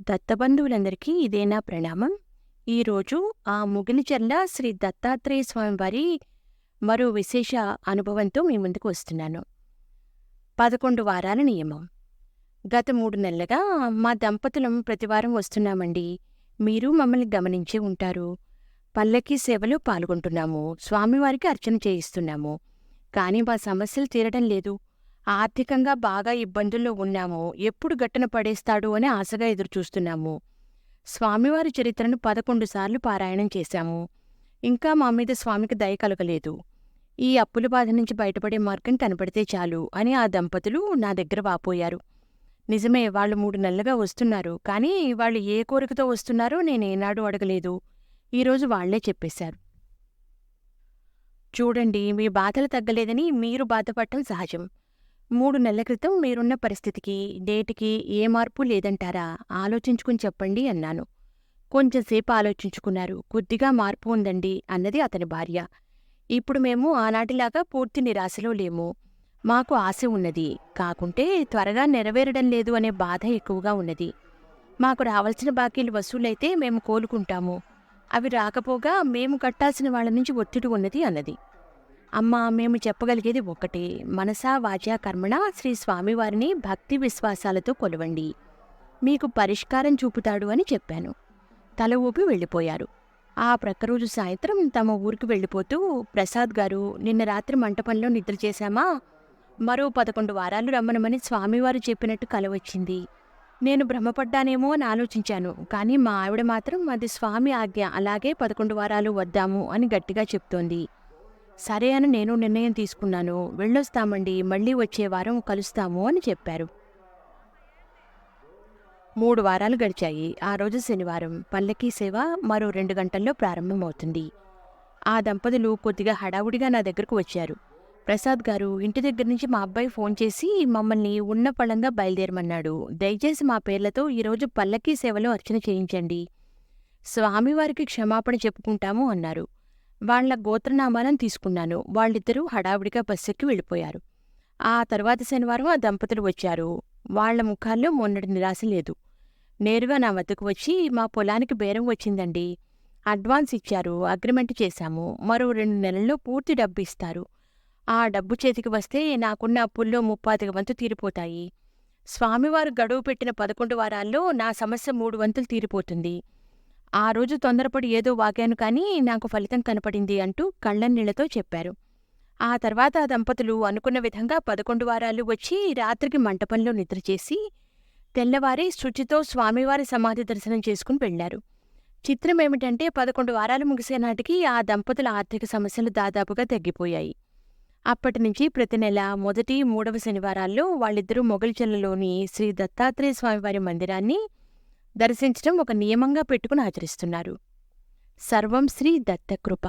దత్తబంధువులందరికీ ఇదే నా ప్రణామం ఈరోజు ఆ ముగిలిచెర్ల శ్రీ దత్తాత్రేయ స్వామి వారి మరో విశేష అనుభవంతో మీ ముందుకు వస్తున్నాను. పదకొండు వారాల నియమం. గత మూడు నెలలుగా మా దంపతులం ప్రతివారం వస్తున్నామండి. మీరు మమ్మల్ని గమనించే ఉంటారు. పల్లకి సేవలో పాల్గొంటున్నాము. స్వామివారికి అర్చన చేయిస్తున్నాము. కానీ మా సమస్యలు తీరడం లేదు. ఆర్థికంగా బాగా ఇబ్బందుల్లో ఉన్నాము ఎప్పుడు గట్టన పడేస్తాడు అని ఆశగా ఎదురుచూస్తున్నాము. స్వామివారి చరిత్రను పదకొండు సార్లు పారాయణం చేశాము. ఇంకా మా మీద స్వామికి దయ కలగలేదు. ఈ అప్పుల బాధ నుంచి బయటపడే మార్గం కనపడితే చాలు అని ఆ దంపతులు నా దగ్గర వాపోయారు. నిజమే వాళ్ళు మూడు నెలలుగా వస్తున్నారు కానీ వాళ్ళు ఏ కోరికతో వస్తున్నారో నేనేనాడు అడగలేదు. ఈరోజు వాళ్ళే చెప్పేశారు. చూడండి మీ బాధలు తగ్గలేదని మీరు బాధపడటం సహజం. మూడు నెలల క్రితం మీరున్న పరిస్థితికి డేట్కి ఏ మార్పు లేదంటారా? ఆలోచించుకుని చెప్పండి అన్నాను. కొంచెంసేపు ఆలోచించుకున్నారు. కొద్దిగా మార్పు ఉందండి అన్నది అతని భార్య. ఇప్పుడు మేము ఆనాటిలాగా పూర్తి నిరాశలో లేము. మాకు ఆశ ఉన్నది. కాకుంటే త్వరగా నెరవేరడం లేదు అనే బాధ ఎక్కువగా ఉన్నది. మాకు రావాల్సిన బాకీలు వసూలైతే మేము కోలుకుంటాము. అవి రాకపోగా మేము కట్టాల్సిన వాళ్ళ నుంచి ఒత్తిడి ఉన్నది అన్నది. అమ్మా మేము చెప్పగలిగేది ఒక్కటే. మనసా వాచా కర్మణ శ్రీ స్వామివారిని భక్తి విశ్వాసాలతో కొలవండి. మీకు పరిష్కారం చూపుతాడు అని చెప్పాను. తల ఊపి వెళ్ళిపోయారు. ఆ ప్రక్కరోజు సాయంత్రం తమ ఊరికి వెళ్ళిపోతూ ప్రసాద్ గారు నిన్న రాత్రి మంటపంలో నిద్ర చేశామా? మరో పదకొండు వారాలు రమ్మనమని స్వామివారు చెప్పినట్టు కల వచ్చింది. నేను భ్రమపడ్డానేమో అని ఆలోచించాను. కానీ మా ఆవిడ మాత్రం అది స్వామి ఆజ్ఞ అలాగే పదకొండు వారాలు వద్దాము అని గట్టిగా చెప్తోంది. సరే అని నేను నిర్ణయం తీసుకున్నాను. వెళ్ళొస్తామండి. మళ్ళీ వచ్చే వారం కలుస్తాము అని చెప్పారు. మూడు వారాలు గడిచాయి. ఆ రోజు శనివారం. పల్లకీ సేవ మరో రెండు గంటల్లో ప్రారంభమవుతుంది. ఆ దంపతులు కొద్దిగా హడావుడిగా నా దగ్గరకు వచ్చారు. ప్రసాద్ గారు ఇంటి దగ్గర నుంచి మా అబ్బాయి ఫోన్ చేసి మమ్మల్ని ఉన్న పళంగా బయలుదేరమన్నాడు. దయచేసి మా పేర్లతో ఈరోజు పల్లకీ సేవలో అర్చన చేయించండి. స్వామివారికి క్షమాపణ చెప్పుకుంటాము అన్నారు. వాళ్ళ గోత్రనామాలను తీసుకున్నాను. వాళ్ళిద్దరూ హడావుడిగా బస్సెక్కి వెళ్ళిపోయారు. ఆ తర్వాత శనివారం ఆ దంపతులు వచ్చారు. వాళ్ళ ముఖాల్లో మొన్నటి నిరాశ లేదు. నేరుగా నా వద్దకు వచ్చి మా పొలానికి బేరం వచ్చిందండి. అడ్వాన్స్ ఇచ్చారు. అగ్రిమెంట్ చేశాము. మరో రెండు నెలల్లో పూర్తి డబ్బు ఇస్తారు. ఆ డబ్బు చేతికి వస్తే నాకున్న అప్పుల్లో ముప్పాతిక వంతు తీరిపోతాయి. స్వామివారు గడువు పెట్టిన పదకొండు వారాల్లో నా సమస్య మూడు వంతులు తీరిపోతుంది. ఆ రోజు తొందరపడి ఏదో వాగాను కానీ నాకు ఫలితం కనపడింది అంటూ కళ్ళన్నీళ్ళతో చెప్పారు. ఆ తర్వాత ఆ దంపతులు అనుకున్న విధంగా పదకొండు వారాలు వచ్చి రాత్రికి మంటపంలో నిద్రచేసి తెల్లవారి శుచితో స్వామివారి సమాధి దర్శనం చేసుకుని వెళ్ళారు చిత్రమేమిటంటే పదకొండు వారాలు ముగిసే నాటికి ఆ దంపతుల ఆర్థిక సమస్యలు దాదాపుగా తగ్గిపోయాయి. అప్పటి నుంచి ప్రతి నెల మొదటి మూడవ శనివారాల్లో వాళ్ళిద్దరూ మొగల్చెల్లలోని శ్రీ దత్తాత్రేయ స్వామివారి మందిరాన్ని దర్శించడం ఒక నియమంగా పెట్టుకుని ఆచరిస్తున్నారు. సర్వం శ్రీ దత్తకృప.